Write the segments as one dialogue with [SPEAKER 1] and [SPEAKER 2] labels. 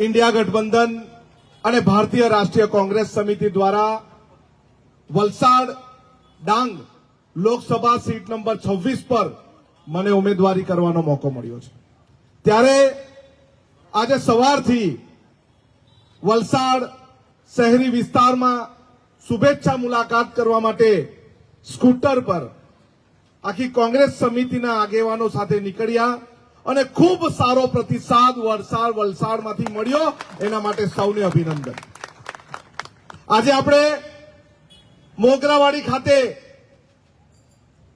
[SPEAKER 1] India ગઠબંધન અને ભારતીય રાષ્ટ્રીય કોંગ્રેસ સમિતિ દ્વારા વલસાડ ડાંગ લોકસભા સીટ નંબર છવ્વીસ પર મને ઉમેદવારી કરવાનો મોકો મળ્યો છે. ત્યારે આજે સવારથી વલસાડ શહેરી વિસ્તારમાં શુભેચ્છા મુલાકાત કરવા માટે સ્કૂટર પર આખી કોંગ્રેસ સમિતિના આગેવાનો સાથે નીકળ્યા. અને ખૂબ સારો પ્રતિસાદ વલસાડ વલસાડમાંથી મળ્યો. એના માટે સૌને અભિનંદન. આજે આપણે મોગરાવાડી ખાતે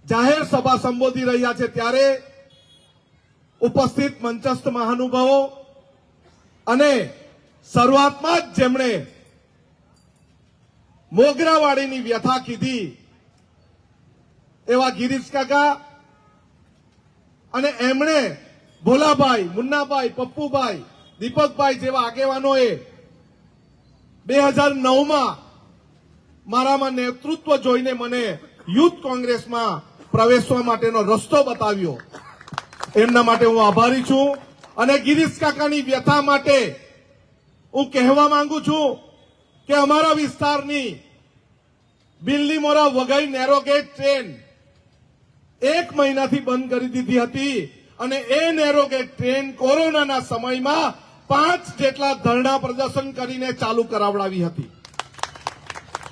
[SPEAKER 1] જાહેર સભા સંબોધી રહ્યા છે. ત્યારે ઉપસ્થિત મંચસ્થ મહાનુભાવો અને શરૂઆતમાં જ જેમણે મોગરાવાડીની વ્યથા કીધી, એવા ગિરીશ કાકા અને એમણે ભોલાભાઈ, મુન્નાભાઈ, પપ્પુભાઈ, દીપકભાઈ જેવા આગેવાનોએ બે હજાર નવમાં મારામાં નેતૃત્વ જોઈને મને યુથ કોંગ્રેસમાં પ્રવેશવા માટેનો રસ્તો બતાવ્યો. એમના માટે હું આભારી છું અને ગિરીશ કાકાની વ્યથા માટે હું કહેવા માંગુ છું કે અમારા વિસ્તારની બિલ્લીમોરા વઘઈ નેરોગેટ ટ્રેન એક મહિનાથી બંધ કરી દીધી હતી. અને એ નેરોગેટ ટ્રેન કોરોનાના સમયમાં પાંચ જેટલા ધરણા પ્રદર્શન કરીને ચાલુ કરાવડાવી હતી.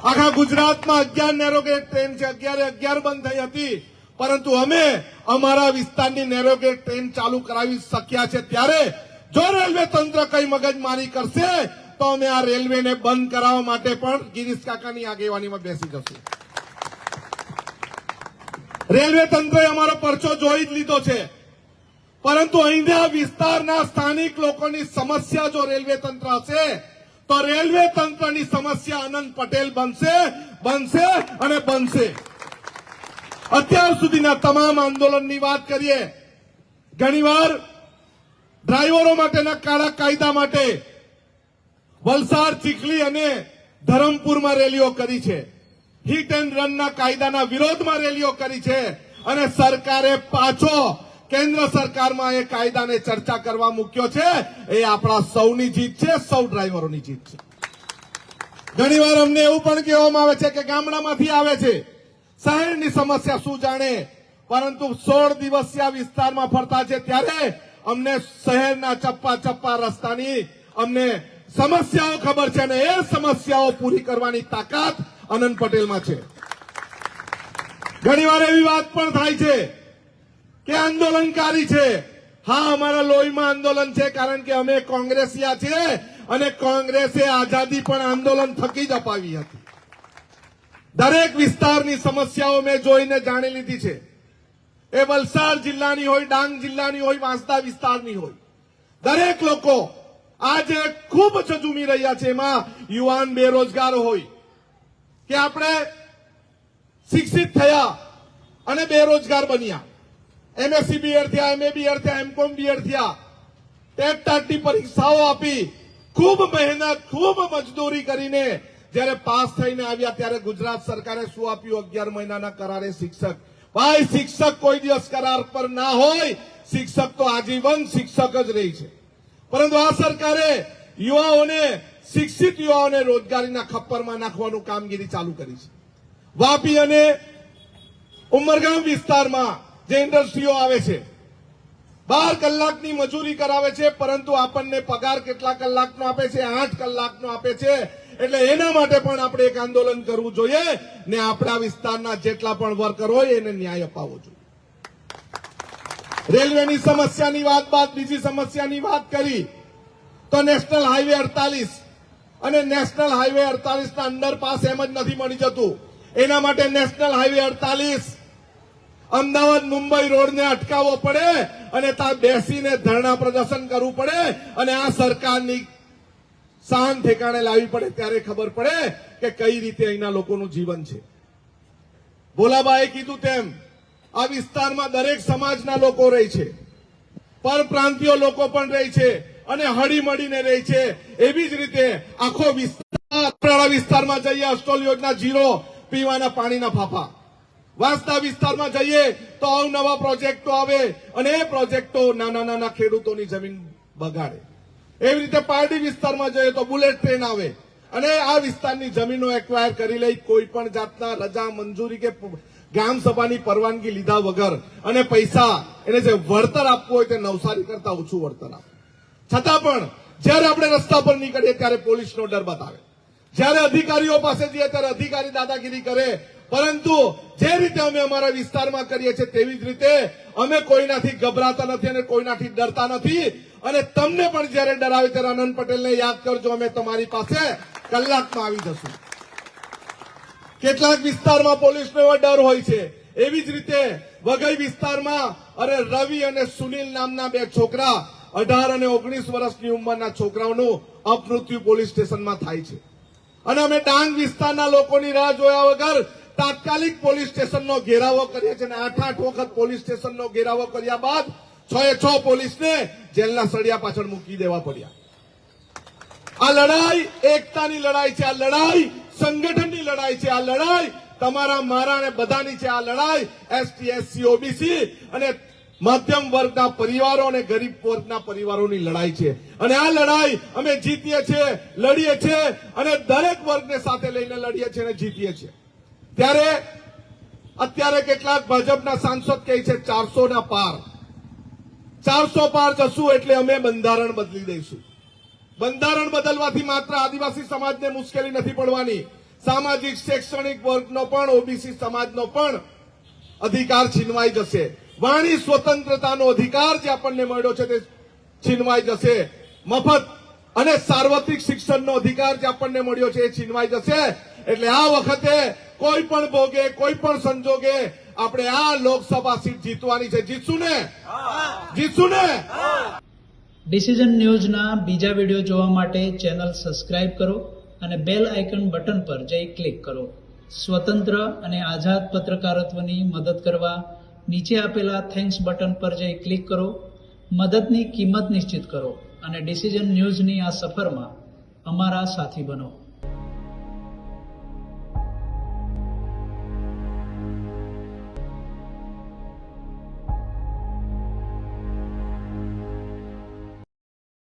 [SPEAKER 1] આખા ગુજરાતમાં અગિયાર નેરોગેટ ટ્રેન છે, અગિયારે અગિયાર બંધ થઈ હતી. પરંતુ અમે અમારા વિસ્તારની નેરોગેટ ટ્રેન ચાલુ કરાવી શક્યા છે. ત્યારે જો રેલવે તંત્ર કઈ મગજમારી કરશે, તો અમે આ રેલવેને બંધ કરાવવા માટે પણ ગિરીશ કાકાની આગેવાનીમાં બેસી જશું. રેલવે તંત્રએ અમારો પરચો જોઈ જ લીધો છે. પરંતુ અહીંના વિસ્તારના સ્થાનિક લોકોની સમસ્યા જો રેલવે તંત્ર હશે, તો રેલવે તંત્રની સમસ્યા આનંદ પટેલ બનશે બનશે અને બનશે. અત્યાર સુધીના તમામ આંદોલનની વાત કરીએ, ઘણીવાર ડ્રાઈવરો માટેના કાળા કાયદા માટે વલસાડ, ચીખલી અને ધરમપુરમાં રેલીઓ કરી છે. હિટ એન્ડ રનના કાયદાના વિરોધમાં રેલીઓ કરી છે અને સરકારે પાછો કેન્દ્ર સરકારમાં એ કાયદાને ચર્ચા કરવા મૂક્યો છે. એ આપણા સૌની જીત છે, સૌ ડ્રાઈવરોની જીત છે. ઘણીવાર અમને એવું પણ કહેવામાં આવે છે કે ગામડામાંથી આવે છે. શહેરની સમસ્યા શું જાણે? પરંતુ સોળ દિવસીય વિસ્તારમાં ફરતા છે ત્યારે અમને શહેરના ચપ્પા ચપ્પા રસ્તાની અમને સમસ્યાઓ ખબર છે અને એ સમસ્યાઓ પૂરી કરવાની તાકાત અનંત પટેલમાં છે. ઘણીવાર એવી વાત પણ થાય છે કે આંદોલનકારી છે? હા, અમારા લોહીમાં આંદોલન છે કારણ કે અમે કોંગ્રેસિયા છીએ અને કોંગ્રેસે આઝાદી પણ આંદોલન થકી જ અપાવી હતી. દરેક વિસ્તારની સમસ્યાઓ મેં જોઈને જાણી લીધી છે. એ વલસાડ જિલ્લાની હોય, ડાંગ જિલ્લાની હોય, વાંસદા વિસ્તારની હોય. દરેક લોકો આજે ખૂબ ઝઝુમી રહ્યા છે એમાં યુવાન બેરોજગાર હોય. કે આપણે શિક્ષિત થયા અને બેરોજગાર બન્યા. એમએસસી બીએડ થયા એમએ બીએડ થયા એમકોમ બીએડ થયા. ટેટ ટાટની પરીક્ષાઓ આપી. ખૂબ મહેનત, ખૂબ મજદૂરી કરીને જ્યારે પાસ થઈને આવ્યા ત્યારે ગુજરાત સરકારે શું આપ્યું? અગિયાર મહિનાના કરારે શિક્ષક. ભાઈ, શિક્ષક કોઈ દિવસ કરાર પર ના હોય. શિક્ષક તો આજીવન શિક્ષક જ રહી છે. પરંતુ આ સરકારે યુવાઓને, શિક્ષિત યુવાઓને રોજગારીના ખપ્પરમાં નાખવાનું કામગીરી ચાલુ કરી છે. વાપી અને ઉમરગામ વિસ્તારમાં જે ઇન્ડસ્ટ્રીઓ આવે છે, બાર કલાકની મજૂરી કરાવે છે, પરંતુ આપણને પગાર કેટલા કલાકનો આપે છે, આઠ કલાકનો આપે છે, એટલે એના માટે પણ આપણે એક આંદોલન કરવું જોઈએ ને આપણા વિસ્તારના જેટલા પણ વર્કર હોય એને ન્યાય અપાવવો જોઈએ. રેલવેની સમસ્યાની વાત બાદ બીજી સમસ્યાની વાત કરી, તો નેશનલ હાઈવે અડતાલીસ અને નેશનલ હાઈવે અડતાલીસના અંડરપાસ એમ જ નથી મળી જતું. એના માટે નેશનલ હાઈવે અડતાલીસ અમદાવાદ મુંબઈ રોડને અટકાવવો પડે અને ત્યાં બેસીને ધરણા પ્રદર્શન કરવું પડે અને આ સરકારની શાન ઠેકાણે લાવવી પડે ત્યારે ખબર પડે કે કઈ રીતે અહીંના લોકોનું જીવન છે. ભોલાબાએ કીધું તેમ, આ વિસ્તારમાં દરેક સમાજના લોકો રહે છે. પરપ્રાંતિયો લોકો પણ રહે છે અને હળીમળીને રહે છે. એવી જ રીતે આખો વિસ્તાર વિસ્તારમાં જઈએ અસ્ટોલ યોજના જીરો પીવાના પાણીના ફાફા. વાંસદા વિસ્તારમાં જઈએ તો અવનવા પ્રોજેક્ટો આવે અને એ પ્રોજેક્ટો નાના નાના ખેડૂતોની જમીન બગાડે. એવી રીતે પારડી વિસ્તારમાં જઈએ તો બુલેટ ટ્રેન આવે અને આ વિસ્તારની જમીનો એક્વાયર કરી લઈ કોઈ પણ જાતના રજા, મંજૂરી કે ગ્રામ સભાની પરવાનગી લીધા વગર અને પૈસા એને જે વળતર આપવું હોય તે નવસારી કરતા ઓછું વળતર આપે. છતાં પણ જ્યારે આપણે રસ્તા પર નીકળીએ ત્યારે પોલીસનો ડર બતાવે. જ્યારે અધિકારીઓ પાસે જઈએ ત્યારે અધિકારી દાદાગીરી કરે પરંતુ જે રીતે અમે અમારા વિસ્તારમાં કરીએ છીએ તેવી જ રીતે અમે કોઈનાથી ગભરાતા નથી અને કોઈનાથી ડરતા નથી. અને તમને પણ જ્યારે ડરાવે ત્યારે આનંદ પટેલને યાદ કરજો, અમે તમારી પાસે કલાકમાં આવી જશું. કેટલાક વિસ્તારમાં પોલીસનો એવો ડર હોય છે. એવી જ રીતે વઘઈ વિસ્તારમાં, અરે રવિ અને સુનિલ નામના બે છોકરા, અઢાર અને ઓગણીસ વર્ષની ઉંમરના છોકરાઓનું અપમૃત્યુ પોલીસ સ્ટેશનમાં થાય છે. અને અમે ડાંગ વિસ્તારના લોકોની રાહ જોયા વગર તાત્કાલિક પોલીસ સ્ટેશનનો ઘેરાવો કરીએ છીએ અને આઠ આઠ વખત પોલીસ સ્ટેશનનો ઘેરાવો કર્યા બાદ છ એ છ પોલીસને જેલના સળિયા પાછળ મૂકી દેવા પડ્યા. આ લડાઈ એકતાની લડાઈ છે, આ લડાઈ સંગઠનની લડાઈ છે, આ લડાઈ તમારા, મારા અને બધાની છે, આ લડાઈ એસટી, એસસી, ઓબીસી અને મધ્યમ વર્ગના પરિવારો અને ગરીબ વર્ગના પરિવારોની લડાઈ છે. અને આ લડાઈ અમે જીતીએ છીએ, લડીએ છીએ અને દરેક વર્ગને સાથે લઈને લડીએ છીએ અને જીતીએ છીએ. ત્યારે અત્યારે કેટલાક ભાજપના સાંસદ કહે છે ચારસો ના પાર. ચારસો પાર જશું એટલે અમે બંધારણ બદલી દઈશું. બંધારણ બદલવાથી માત્ર આદિવાસી સમાજને મુશ્કેલી નથી પડવાની. સામાજિક, શૈક્ષણિક વર્ગનો પણ, ઓબીસી સમાજનો પણ અધિકાર છીનવાઈ જશે. વાણી સ્વતંત્રતાનો અધિકાર જે આપણને મળ્યો છે તે છીનવાઈ જશે. મફત અને સાર્વત્રિક શિક્ષણનો અધિકાર જે આપણને મળ્યો છે એ છીનવાઈ જશે. એટલે આ વખતે કોઈ પણ ભોગે, કોઈ પણ સંજોગે આપણે આ લોકસભા સીટ જીતવાની છે. જીતશું ને? જીતશું ને?
[SPEAKER 2] ડિસિઝન ન્યૂઝના બીજા વીડિયો જોવા માટે ચેનલ સબસ્ક્રાઇબ કરો અને બેલ આઇકન બટન પર જઈ ક્લિક કરો. સ્વતંત્ર અને આઝાદ પત્રકારત્વની મદદ કરવા નીચે આપેલા થેન્ક્સ બટન પર જઈ ક્લિક કરો. મદદની કિંમત નિશ્ચિત કરો અને ડિસિઝન ન્યૂઝની આ સફરમાં અમારા સાથી બનો.